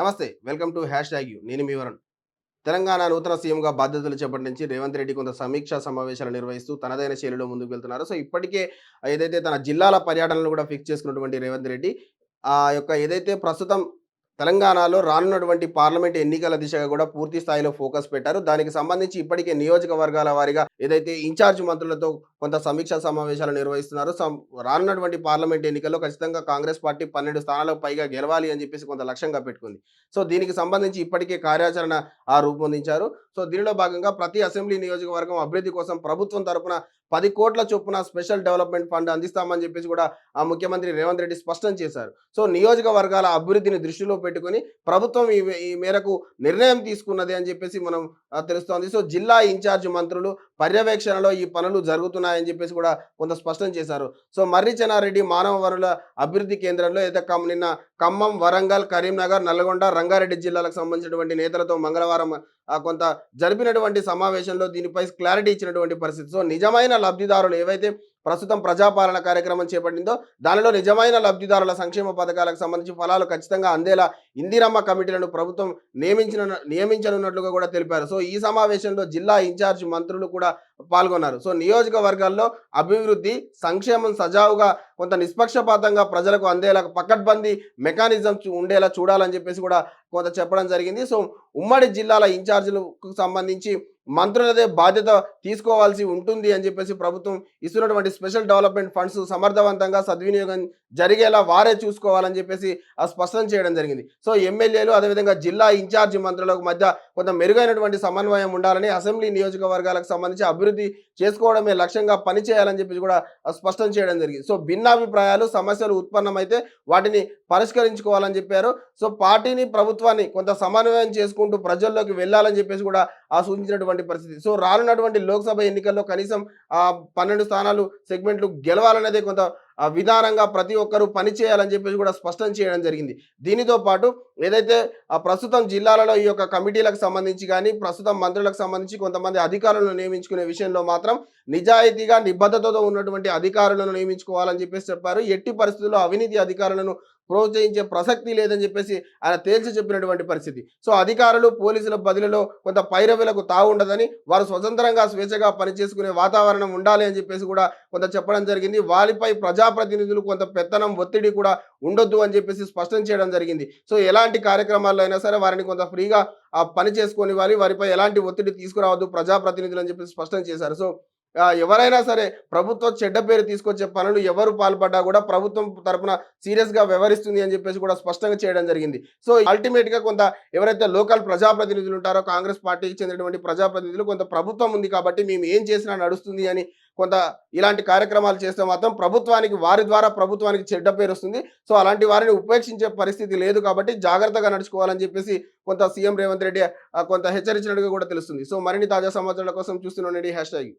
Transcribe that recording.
నమస్తే welcome to hashtag you. నేను మీ వరుణ్. తెలంగాణ నూతన సీఎంగా బాధ్యతలు చేపట్టి నుంచి రేవంత్ రెడ్డి కొంత సమీక్షా సమావేశాలు నిర్వహిస్తూ తనదైన శైలిలో ముందుకు వెళ్తున్నారు. సో ఇప్పటికే ఏదైతే తన జిల్లాల పర్యటనలు కూడా ఫిక్స్ చేసుకున్నటువంటి రేవంత్ రెడ్డి ఆ యొక్క ఏదైతే ప్రస్తుతం తెలంగాణలో రానున్నటువంటి పార్లమెంట్ ఎన్నికల దిశగా కూడా పూర్తి స్థాయిలో ఫోకస్ పెట్టారు. దానికి సంబంధించి ఇప్పటికే నియోజకవర్గాల వారీగా ఏదైతే ఇన్ఛార్జ్ మంత్రులతో కొంత సమీక్షా సమావేశాలు నిర్వహిస్తున్నారు రానున్నటువంటి పార్లమెంట్ ఎన్నికల్లో ఖచ్చితంగా కాంగ్రెస్ పార్టీ పన్నెండు స్థానాలకు పైగా గెలవాలి అని చెప్పేసి కొంత లక్ష్యంగా పెట్టుకుంది. సో దీనికి సంబంధించి ఇప్పటికే కార్యాచరణ ఆ రూపొందించారు. సో దీనిలో భాగంగా ప్రతి అసెంబ్లీ నియోజకవర్గం అభివృద్ధి కోసం ప్రభుత్వం తరపున పది కోట్ల చొప్పున స్పెషల్ డెవలప్మెంట్ ఫండ్ అందిస్తామని చెప్పేసి కూడా ఆ ముఖ్యమంత్రి రేవంత్ రెడ్డి స్పష్టం చేశారు. సో నియోజకవర్గాల అభివృద్ధిని దృష్టిలో పెట్టుకుని ప్రభుత్వం ఈ మేరకు నిర్ణయం తీసుకున్నది అని చెప్పేసి మనం తెలుస్తోంది. సో జిల్లా ఇన్ఛార్జ్ మంత్రులు పర్యవేక్షణలో ఈ పనులు జరుగుతున్నాయని చెప్పేసి కూడా కొంత స్పష్టం చేశారు. సో మర్రి చెన్నారెడ్డి మానవ వనరుల అభివృద్ధి కేంద్రంలో అయితే కమ్ నిన్న ఖమ్మం వరంగల్ కరీంనగర్ నల్గొండ రంగారెడ్డి జిల్లాలకు సంబంధించినటువంటి నేతలతో మంగళవారం కొంత జరిపినటువంటి సమావేశంలో దీనిపై క్లారిటీ ఇచ్చినటువంటి పరిస్థితి. సో నిజమైన లబ్ధిదారులు ఏవైతే ప్రస్తుతం ప్రజాపాలన కార్యక్రమం చేపట్టిందో దానిలో నిజమైన లబ్ధిదారుల సంక్షేమ పథకాలకు సంబంధించి ఫలాలు ఖచ్చితంగా అందేలా ఇందిరమ్మ కమిటీలను ప్రభుత్వం నియమించిన నియమించనున్నట్లుగా కూడా తెలిపారు. సో ఈ సమావేశంలో జిల్లా ఇన్ఛార్జ్ మంత్రులు కూడా పాల్గొన్నారు. సో నియోజకవర్గాల్లో అభివృద్ధి సంక్షేమం సజావుగా కొంత నిష్పక్షపాతంగా ప్రజలకు అందేలా పకడ్బందీ మెకానిజం ఉండేలా చూడాలని చెప్పేసి కూడా కొంత చెప్పడం జరిగింది. సో ఉమ్మడి జిల్లాల ఇన్ఛార్జీలకు సంబంధించి మంత్రులదే బాధ్యత తీసుకోవాల్సి ఉంటుంది అని చెప్పేసి ప్రభుత్వం ఇస్తున్నటువంటి స్పెషల్ డెవలప్మెంట్ ఫండ్స్ సమర్థవంతంగా సద్వినియోగం జరిగేలా వారే చూసుకోవాలని చెప్పేసి ఆ స్పష్టం చేయడం జరిగింది. సో ఎమ్మెల్యేలు అదేవిధంగా జిల్లా ఇన్ఛార్జి మంత్రులకు మధ్య కొంత మెరుగైనటువంటి సమన్వయం ఉండాలని అసెంబ్లీ నియోజకవర్గాలకు సంబంధించి అభివృద్ధి చేసుకోవడమే లక్ష్యంగా పనిచేయాలని చెప్పేసి కూడా స్పష్టం చేయడం జరిగింది. సో భిన్నాభిప్రాయాలు సమస్యలు ఉత్పన్నమైతే వాటిని పరిష్కరించుకోవాలని చెప్పారు. సో పార్టీని ప్రభుత్వాన్ని కొంత సమన్వయం చేసుకుంటూ ప్రజల్లోకి వెళ్ళాలని చెప్పేసి కూడా ఆ సూచించినటువంటి పరిస్థితి. సో రానున్నటువంటి లోక్సభ ఎన్నికల్లో కనీసం ఆ పన్నెండు స్థానాలు సెగ్మెంట్లు గెలవాలనేది కొంత విధానంగా ప్రతి ఒక్కరూ పని చేయాలని చెప్పేసి కూడా స్పష్టం చేయడం జరిగింది. దీనితో పాటు ఏదైతే ఆ ప్రస్తుతం జిల్లాలలో ఈ యొక్క కమిటీలకు సంబంధించి కానీ ప్రస్తుతం మంత్రులకు సంబంధించి కొంతమంది అధికారులను నియమించుకునే విషయంలో మాత్రం నిజాయితీగా నిబద్ధతతో ఉన్నటువంటి అధికారులను నియమించుకోవాలని చెప్పేసి చెప్పారు. ఎట్టి పరిస్థితుల్లో అవినీతి అధికారులను ప్రోత్సహించే ప్రసక్తి లేదని చెప్పేసి ఆయన తేల్చి చెప్పినటువంటి పరిస్థితి. సో అధికారులు పోలీసుల బదిలీలో కొంత పైరవులకు తాగుండదని వారు స్వతంత్రంగా స్వేచ్ఛగా పనిచేసుకునే వాతావరణం ఉండాలి అని చెప్పేసి కూడా కొంత చెప్పడం జరిగింది. వారిపై ప్రజాప్రతినిధులు కొంత పెత్తనం ఒత్తిడి కూడా ఉండొద్దు అని చెప్పేసి స్పష్టం చేయడం జరిగింది. సో ఎలాంటి కార్యక్రమాల్లో అయినా సరే వారిని కొంత ఫ్రీగా ఆ పని చేసుకొని వారి వారిపై ఎలాంటి ఒత్తిడి తీసుకురావద్దు ప్రజాప్రతినిధులు అని చెప్పేసి స్పష్టం చేశారు. సో ఎవరైనా సరే ప్రభుత్వం చెడ్డ పేరు తీసుకొచ్చే పనులు ఎవరు పాల్పడ్డా కూడా ప్రభుత్వం తరపున సీరియస్గా వ్యవహరిస్తుంది అని చెప్పేసి కూడా స్పష్టంగా చేయడం జరిగింది. సో అల్టిమేట్గా కొంత ఎవరైతే లోకల్ ప్రజాప్రతినిధులు ఉంటారో కాంగ్రెస్ పార్టీకి చెందినటువంటి ప్రజాప్రతినిధులు కొంత ప్రభుత్వం ఉంది కాబట్టి మేము ఏం చేసినా నడుస్తుంది అని కొంత ఇలాంటి కార్యక్రమాలు చేస్తే మాత్రం ప్రభుత్వానికి వారి ద్వారా ప్రభుత్వానికి చెడ్డ పేరు వస్తుంది. సో అలాంటి వారిని ఉపేక్షించే పరిస్థితి లేదు కాబట్టి జాగ్రత్తగా నడుచుకోవాలని చెప్పేసి కొంత సీఎం రేవంత్ రెడ్డి కొంత హెచ్చరించినట్టుగా కూడా తెలుస్తుంది. సో మరిన్ని తాజా సమాచారాల కోసం చూస్తున్నాండి హ్యాష్ ట్యాగ్.